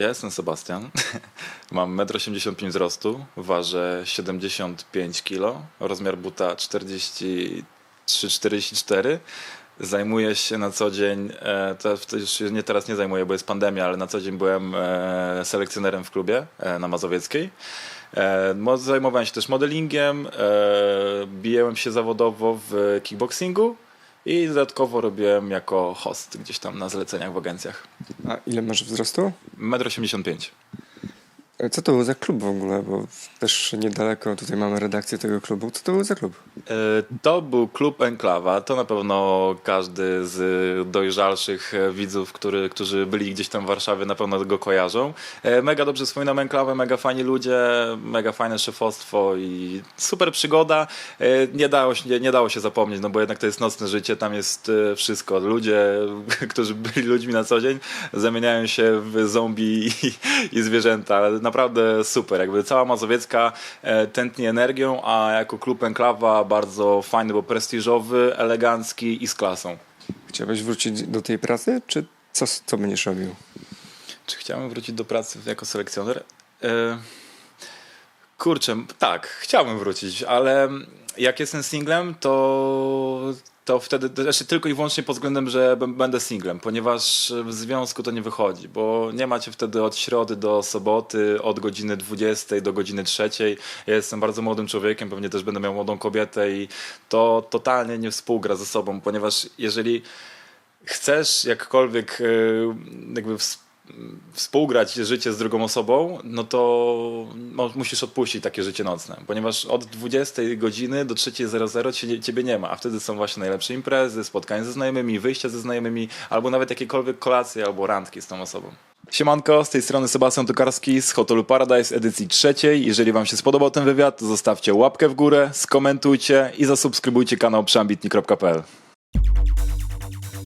ja jestem Sebastian. Mam 1,85 m wzrostu, ważę 75 kg, rozmiar buta 43-44. Zajmuję się na co dzień, e, to, już nie teraz nie zajmuję, bo jest pandemia, ale na co dzień byłem e, selekcjonerem w klubie e, na Mazowieckiej. Mo- Zajmowałem się też modelingiem, biłem się zawodowo w kickboxingu i dodatkowo robiłem jako host gdzieś tam na zleceniach w agencjach. A ile masz wzrostu? 1,85 m. E, Co to był za klub w ogóle? Bo też niedaleko tutaj mamy redakcję tego klubu. Co to był za klub? E, To był klub Enklawa. To na pewno każdy z dojrzalszych widzów, który, którzy byli gdzieś tam w Warszawie, na pewno go kojarzą. E, Mega dobrze wspominam Enklawę, mega fajni ludzie, mega fajne szefostwo i super przygoda. Nie dało się, nie, nie dało się zapomnieć, no bo jednak to jest nocne życie, tam jest wszystko. Ludzie, którzy byli ludźmi na co dzień, zamieniają się w zombie i, i zwierzęta. Ale Naprawdę super. Jakby cała Mazowiecka e, tętni energią, a jako klub Enklawa bardzo fajny, bo prestiżowy, elegancki i z klasą. Chciałbyś wrócić do tej pracy, czy co, co będziesz robił? Czy chciałem wrócić do pracy jako selekcjoner? E, kurczę, tak, chciałbym wrócić, ale jak jestem singlem, to, to wtedy, znaczy tylko i wyłącznie pod względem, że będę singlem, ponieważ w związku to nie wychodzi, bo nie macie wtedy od środy do soboty, od godziny 20 do godziny 3. Ja jestem bardzo młodym człowiekiem, pewnie też będę miał młodą kobietę i to totalnie nie współgra ze sobą, ponieważ jeżeli chcesz jakkolwiek e, jakby ws- współgrać życie z drugą osobą, no to musisz odpuścić takie życie nocne, ponieważ od 20 godziny do 3.00 cię- ciebie nie ma, a wtedy są właśnie najlepsze imprezy, spotkania ze znajomymi, wyjścia ze znajomymi, albo nawet jakiekolwiek kolacje albo randki z tą osobą. Siemanko, z tej strony Sebastian Tokarski z hotelu Paradise edycji trzeciej. Jeżeli Wam się spodobał ten wywiad, to zostawcie łapkę w górę, skomentujcie i zasubskrybujcie kanał przeambitni.pl.